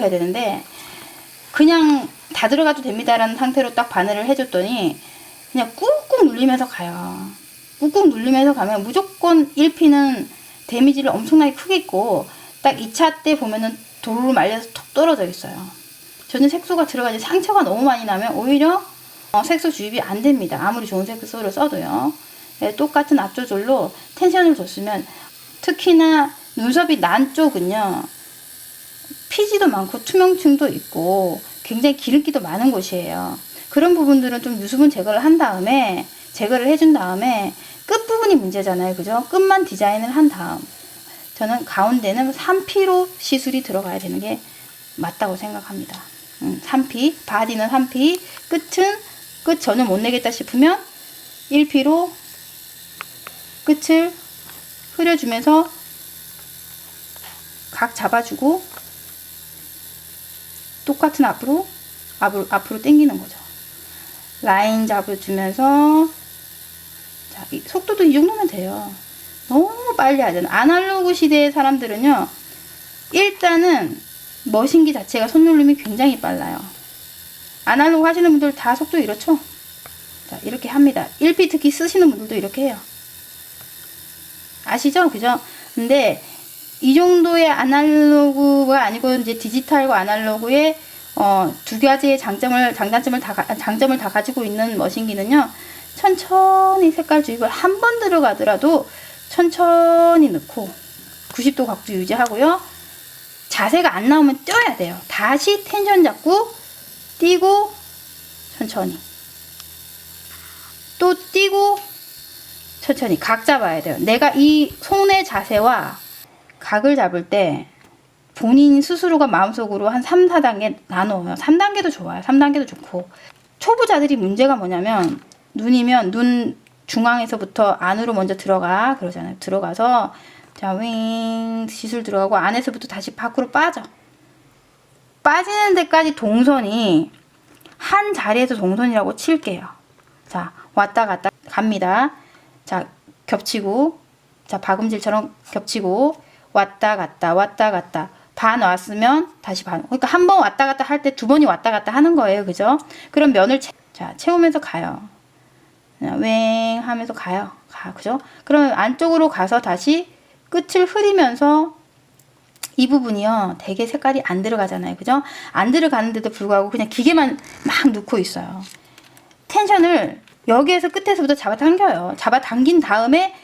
해야 되는데 그냥 다 들어가도 됩니다라는 상태로 딱 바늘을 해줬더니 그냥 꾹꾹 눌리면서 가요. 꾹꾹 눌리면서 가면 무조건 1피는 데미지를 엄청나게 크게 있고 딱 2차 때 보면은 도로 말려서 톡 떨어져 있어요. 저는 색소가 들어가지 상처가 너무 많이 나면 오히려 어, 색소 주입이 안 됩니다. 아무리 좋은 색소를 써도요. 네, 똑같은 앞 조절로 텐션을 줬으면 특히나 눈썹이 난 쪽은요. 피지도 많고 투명층도 있고 굉장히 기름기도 많은 곳이에요. 그런 부분들은 좀 유수분 제거를 한 다음에 제거를 해준 다음에 끝부분이 문제잖아요. 그죠? 끝만 디자인을 한 다음 저는 가운데는 3피로 시술이 들어가야 되는 게 맞다고 생각합니다. 음, 3피, 바디는 3피, 끝은 끝 전혀 못 내겠다 싶으면 1피로 끝을 흐려주면서 각 잡아주고 똑같은 앞으로 앞으로, 앞으로 당기는 거죠. 라인 잡아주면서 자, 이 속도도 이 정도면 돼요. 너무 빨리 하잖아. 아날로그 시대의 사람들은요. 일단은 머신기 자체가 손놀림이 굉장히 빨라요. 아날로그 하시는 분들 다 속도 이렇죠? 자, 이렇게 합니다. 1피 특히 쓰시는 분들도 이렇게 해요. 아시죠? 그죠? 근데 이 정도의 아날로그 가 아니고 이제 디지털과 아날로그의 어, 두 가지의 장점을 장단점을 다 가- 장점을 다 가지고 있는 머신기는요. 천천히 색깔 주입을 한 번 들어가더라도 천천히 넣고 90도 각도 유지하고요. 자세가 안 나오면 떼야 돼요. 다시 텐션 잡고 띄고 천천히 또 띄고 천천히 각 잡아야 돼요. 내가 이 손의 자세와 각을 잡을 때 본인 스스로가 마음속으로 한 3, 4단계 나눠요. 3단계도 좋아요. 3단계도 좋고. 초보자들이 문제가 뭐냐면 눈이면 눈 중앙에서부터 안으로 먼저 들어가 그러잖아요. 들어가서 자, 윙 시술 들어가고 안에서부터 다시 밖으로 빠져. 빠지는 데까지 동선이 한 자리에서 동선이라고 칠게요. 자, 왔다 갔다 갑니다. 자, 겹치고 자, 박음질처럼 겹치고 왔다 갔다 왔다 갔다 반 왔으면 다시 반. 그러니까 한 번 왔다 갔다 할 때 두 번이 왔다 갔다 하는 거예요. 그죠? 그럼 면을 채, 자, 채우면서 가요. 웽 하면서 가요. 가. 그죠? 그러면 안쪽으로 가서 다시 끝을 흐리면서 이 부분이요. 되게 색깔이 안 들어가잖아요. 그죠? 안 들어가는데도 불구하고 그냥 기계만 막 넣고 있어요. 텐션을 여기에서 끝에서부터 잡아당겨요. 잡아당긴 다음에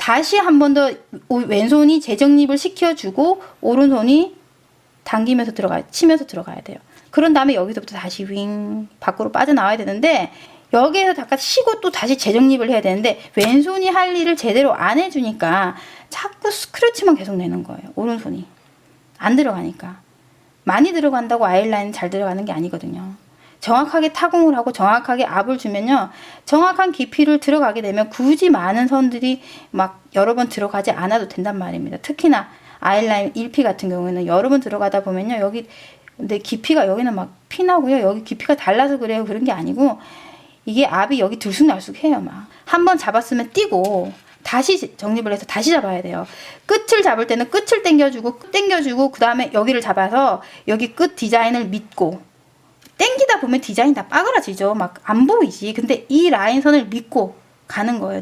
다시 한 번 더 왼손이 재정립을 시켜주고 오른손이 당기면서 들어가야 치면서 들어가야 돼요. 그런 다음에 여기서부터 다시 윙 밖으로 빠져나와야 되는데 여기에서 잠깐 쉬고 또 다시 재정립을 해야 되는데 왼손이 할 일을 제대로 안 해주니까 자꾸 스크래치만 계속 내는 거예요. 오른손이 안 들어가니까 많이 들어간다고 아이라인 잘 들어가는 게 아니거든요. 정확하게 타공을 하고 정확하게 압을 주면요. 정확한 깊이를 들어가게 되면 굳이 많은 선들이 막 여러 번 들어가지 않아도 된단 말입니다. 특히나 아이라인 1피 같은 경우에는 여러 번 들어가다 보면요. 여기 근데 깊이가 여기는 막 피나고요. 여기 깊이가 달라서 그래요. 그런 게 아니고 이게 압이 여기 들쑥날쑥 해요. 막 한 번 잡았으면 띄고 다시 정립을 해서 다시 잡아야 돼요. 끝을 잡을 때는 끝을 당겨주고 끝 당겨주고 그 다음에 여기를 잡아서 여기 끝 디자인을 믿고 땡기다 보면 디자인 다 빠그라지죠. 막 안 보이지. 근데 이 라인선을 믿고 가는 거예요.